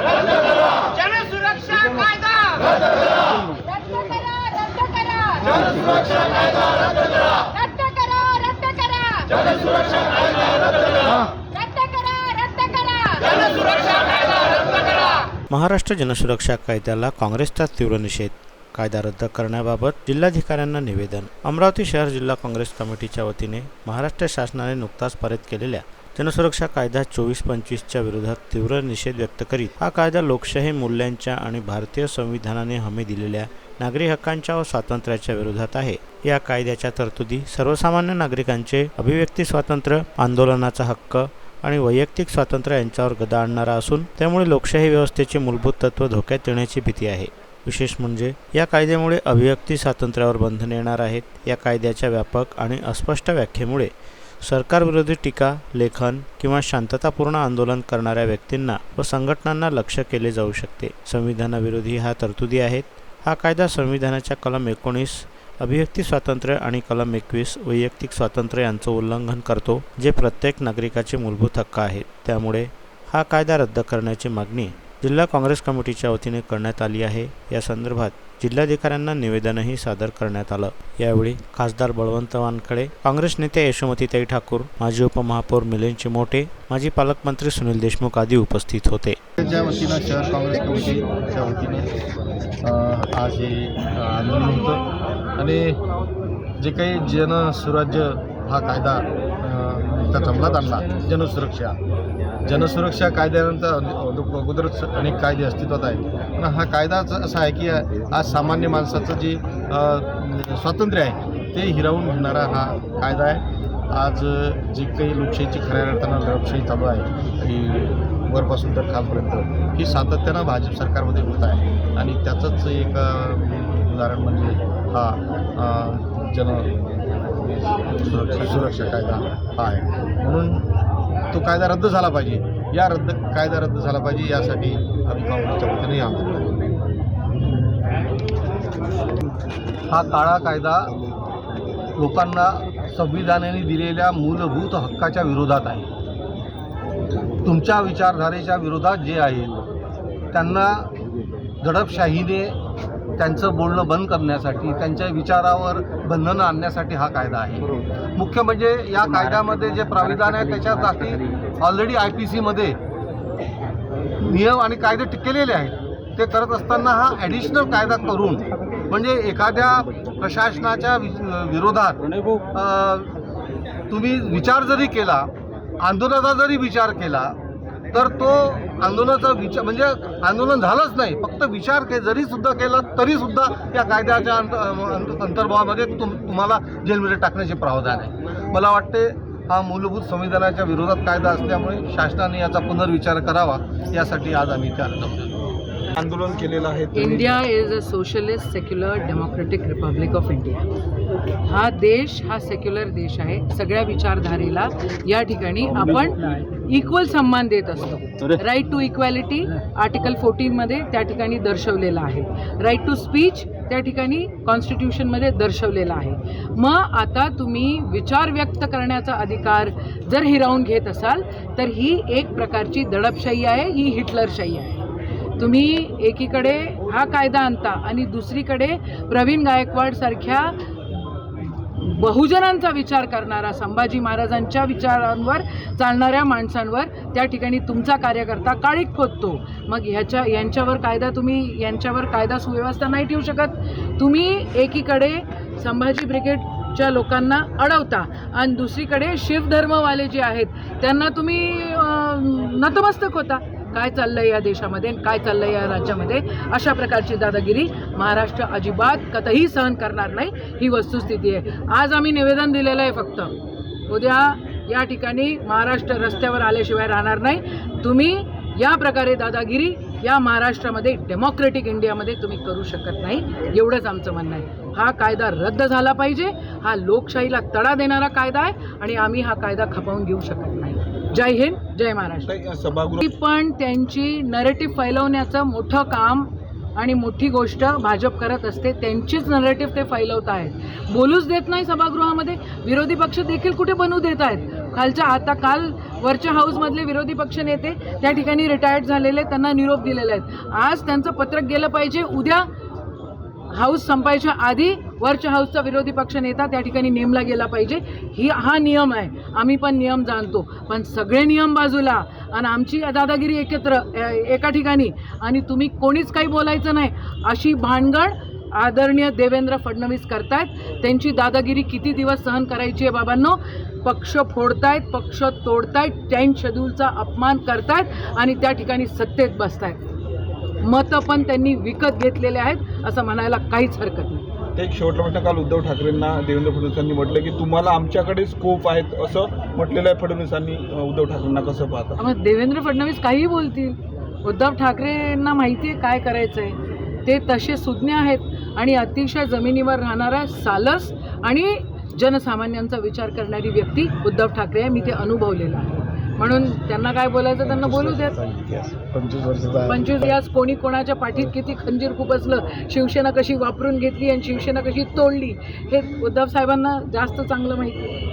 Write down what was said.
जनसुरक्षा कायदा. रद्द करा रद्द करा. जनसुरक्षा कायदा रद्द करा. रद्द करा रद्द करा. रद्द करा रद्द करा. जनसुरक्षा कायदा रद्द करा. महाराष्ट्र जनसुरक्षा कायद्याला काँग्रेसचा तीव्र निषेध. कायदा रद्द करण्याबाबत जिल्हाधिकाऱ्यांना निवेदन. अमरावती शहर जिल्हा काँग्रेस कमिटीच्या वतीने महाराष्ट्र शासनाने नुकताच पारित केलेल्या जनसुरक्षा कायदा चोवीस पंचवीसच्या विरोधात तीव्र निषेध व्यक्त करीत हा कायदा लोकशाही मूल्यांच्या आणि भारतीय संविधानाने हमी दिलेल्या नागरी हक्कांच्या व स्वातंत्र्याच्या विरोधात आहे. या कायद्याच्या तरतुदी सर्वसामान्य नागरिकांचे अभिव्यक्ती स्वातंत्र्य आंदोलनाचा हक्क आणि वैयक्तिक स्वातंत्र्य यांच्यावर गदा आणणारा असून त्यामुळे लोकशाही व्यवस्थेचे मूलभूत तत्व धोक्यात येण्याची भीती आहे. विशेष म्हणजे या कायद्यामुळे अभिव्यक्ती स्वातंत्र्यावर बंधन येणार आहेत. या कायद्याच्या व्यापक आणि अस्पष्ट व्याख्येमुळे सरकारविरोधी टीका लेखन किंवा शांततापूर्ण आंदोलन करणाऱ्या व्यक्तींना व संघटनांना लक्ष्य केले जाऊ शकते. संविधानाविरोधी ह्या तरतुदी आहेत हा कायदा संविधानाच्या कलम एकोणीस अभिव्यक्ती स्वातंत्र्य आणि कलम एकवीस वैयक्तिक स्वातंत्र्य यांचं उल्लंघन करतो जे प्रत्येक नागरिकाचे मूलभूत हक्क आहेत. त्यामुळे हा कायदा रद्द करण्याची मागणी जिल्हा काँग्रेस कमिटीच्या वतीने करण्यात आली आहे. या संदर्भात जिल्हाधिकाऱ्यांना निवेदनही सादर करण्यात आलं. यावेळी खासदार बळवंत वानखडे काँग्रेस नेते यशोमतीताई ठाकूर माजी उपमहापौर मिलिंद चिमोटे माजी पालकमंत्री सुनील देशमुख आदी उपस्थित होते. च्या वतीनं शहर काँग्रेस कमिटीच्या वतीने आज हे आंदोलन होतं. आणि जे काही जनसुराज्य हा कायदा अ, अंमलात आणला जनसुरक्षा जनसुरक्षा कायद्यानंतर अगोदरच अनेक कायदे अस्तित्वात आहेत. पण हा कायदाच असा आहे की आज सामान्य माणसाचं जे स्वातंत्र्य आहे ते हिरावून घेणारा हा कायदा आहे. आज जी काही लोकशाहीची खऱ्या अर्थानं लोकशाही चालू आहे ही वरपासून तर खालपर्यंत ही सातत्यानं भाजप सरकारमध्ये होत आहे. आणि त्याचंच एक उदाहरण म्हणजे हा जन सुरक्षा सुरक्षा कायदा हा आहे. म्हणून तो कायदा रद्द झाला पाहिजे. या रद्द कायदा रद्द झाला पाहिजे यासाठी आम्ही काँग्रेसच्या वतीने आंदोलन हा काळा कायदा लोकांना संविधानाने दिलेल्या मूलभूत हक्काच्या विरोधात आहे. तुमच्या विचारधारेच्या विरोधात जे आहे त्यांना दडपशाहीने त्यांचं बोलणं बंद करण्यासाठी त्यांच्या विचारावर बंधनं आणण्यासाठी हा कायदा आहे. मुख्य म्हणजे या कायद्यामध्ये जे प्राविधान आहे त्याच्यासाठी ऑलरेडी आय पी सीमध्ये नियम आणि कायदे केलेले आहेत. ते करत असताना हा ॲडिशनल कायदा करून म्हणजे एखाद्या प्रशासनाच्या वि- विरोधात तुम्ही विचार जरी केला आंदोलनाचा जरी विचार केला तर तो आंदोलनाचा विचार म्हणजे आंदोलन झालंच नाही. फक्त विचार के जरी सुद्धा केला तरी सुद्धा या कायद्याच्या अंत अंत- अंतर्भावामध्ये तुम तुम्हाला जेलमध्ये टाकण्याचे प्रावधान आहे. मला वाटते हा मूलभूत संविधानाच्या विरोधात कायदा असल्यामुळे शासनाने याचा पुनर्विचार करावा यासाठी आज आम्ही इथे आलो आंदोलन केलेलं आहे India is a socialist secular democratic republic of India. हा देश हा सेक्युलर देश आहे सगळ्या विचारधारेला या ठिकाणी आपण इक्वल सन्मान देत असतो. राईट टू इक्वॅलिटी आर्टिकल फोर्टीनमध्ये त्या ठिकाणी दर्शवलेलं आहे. राईट टू स्पीच त्या ठिकाणी कॉन्स्टिट्यूशनमध्ये दर्शवलेला आहे. मग आता तुम्ही विचार व्यक्त करण्याचा अधिकार जर हिरावून घेत असाल तर ही एक प्रकारची दडपशाही आहे ही हिटलरशाही आहे. तुम्ही एकीकडे हा कायदा आणता आणि दुसरीकडे प्रवीण गायकवाडसारख्या बहुजनांचा विचार करणारा संभाजी महाराजांच्या विचारांवर चालणाऱ्या माणसांवर त्या ठिकाणी तुमचा कार्यकर्ता काळीक खोदतो मग ह्याच्या यांच्यावर कायदा तुम्ही यांच्यावर कायदा सुव्यवस्था नाही ठेवू शकत. तुम्ही एकीकडे संभाजी ब्रिगेडच्या लोकांना अडवता आणि दुसरीकडे शिवधर्मवाले जे आहेत त्यांना तुम्ही नतमस्तक होता. काय चाललंय या देशामध्ये काय चाललंय या राज्यामध्ये? अशा प्रकारची दादागिरी महाराष्ट्र अजिबात कतही सहन करणार नाही ही वस्तुस्थिती आहे. आज आम्ही निवेदन दिलेलं आहे फक्त उद्या या ठिकाणी महाराष्ट्र रस्त्यावर आल्याशिवाय राहणार नाही. तुम्ही या प्रकारे दादागिरी या महाराष्ट्रामध्ये डेमोक्रेटिक इंडियामध्ये तुम्ही करू शकत नाही एवढंच आमचं म्हणणं आहे. हा कायदा रद्द झाला पाहिजे हा लोकशाहीला तडा देणारा कायदा आहे आणि आम्ही हा कायदा खपवून घेऊ शकत नाही. जय हिंद जय महाराष्ट्र. सभागृह पण त्यांची नरेटिव्ह फैलवण्याचं मोठं काम आणि मोठी गोष्ट भाजप करत असते त्यांचीच नरेटिव्ह ते फैलवत आहेत. बोलूच देत नाही सभागृहामध्ये विरोधी पक्ष देखील कुठे बनवू देत आहेत? खालच्या आता काल वरच्या हाऊसमधले विरोधी पक्ष नेते त्या ठिकाणी रिटायर्ड झालेले त्यांना निरोप दिलेले आहेत. आज त्यांचं पत्रक गेलं पाहिजे उद्या हाऊस संपायच्या आधी वरच्या हाऊसचा विरोधी पक्ष नेता त्या ठिकाणी नेमला गेला पाहिजे. ही हा नियम आहे. आम्ही पण नियम जाणतो. पण सगळे नियम बाजूला आणि आमची दादागिरी एकत्र एका ठिकाणी. आणि तुम्ही कोणीच काही बोलायचं नाही. अशी भानगड आदरणीय देवेंद्र फडणवीस करतायत. त्यांची दादागिरी किती दिवस सहन करायची आहे बाबांनो? पक्ष फोडतायत पक्ष तोडतायत टाईम शेड्यूलचा अपमान करतायत आणि त्या ठिकाणी सत्तेत बसतायत. मतं पण त्यांनी विकत घेतलेले आहेत असं म्हणायला काहीच हरकत नाही. एक शेवटला प्रश्न काल उद्धव ठाकरेंना देवेंद्र फडणवीसांनी म्हटलं की तुम्हाला आमच्याकडे स्कोप आहेत असं म्हटलेलं आहे फडणवीसांनी उद्धव ठाकरेंना कसं पाहता? मग देवेंद्र फडणवीस काहीही बोलतील. उद्धव ठाकरेंना माहिती आहे काय करायचं आहे ते तसे सुज्ञ आहेत आणि अतिशय जमिनीवर राहणारा सालस आणि जनसामान्यांचा विचार करणारी व्यक्ती उद्धव ठाकरे आहे. मी ते अनुभवलेलं आहे. म्हणून त्यांना काय बोलायचं त्यांना बोलू देत. पंचवीस वर्षाचा पंचवीस यास कोणी कोणाच्या पाठीत किती खंजीर खुपसलं शिवसेना कशी वापरून घेतली आणि शिवसेना कशी तोडली हे उद्धव साहेबांना जास्त चांगलं माहिती